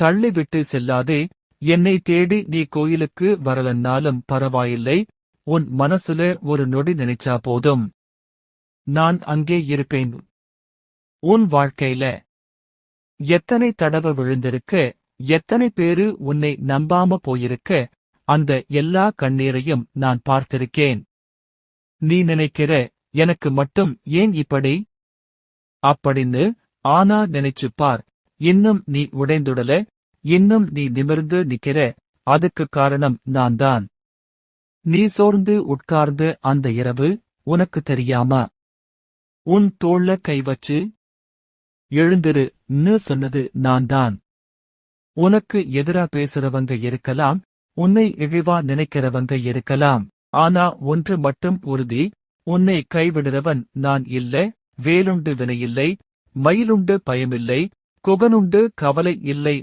தள்ளிவிட்டு செல்லாதே என்னை தேடி நீ கோயிலுக்கு வரலன்னாலும் பரவாயில்லை உன் மனசுல ஒரு நொடி நினைச்சா போதும். நான் அங்கே இருப்பேன். உன் வாழ்க்கையில எத்தனை தடவை விழுந்திருக்க எத்தனை பேரு உன்னை நம்பாம போயிருக்க அந்த எல்லா கண்ணீரையும் நான் பார்த்திருக்கேன். நீ நினைக்கிற எனக்கு மட்டும் ஏன் இப்படி? அப்படின்னு ஆனா நினைச்சு பார் இன்னும் நீ உடைந்துடல இன்னும் நீ நிமிர்ந்து நிக்கிற அதுக்கு காரணம் நான் தான் நீ சோர்ந்து உட்கார்ந்து அந்த இரவு உனக்கு தெரியாமா? உன் தோள்ல கை வச்சு எழுந்திரு ன்னு சொன்னது நான் தான் உனக்கு எதிரா பேசுறவங்க இருக்கலாம் உன்னை இழிவா நினைக்கிறவங்க இருக்கலாம் ஆனா ஒன்று மட்டும் உறுதி உன்னை கைவிடுறவன் நான் இல்ல வேலுண்டு வினையில்லை மயிலுண்டு பயமில்லை குகனுண்டு கவலை இல்லை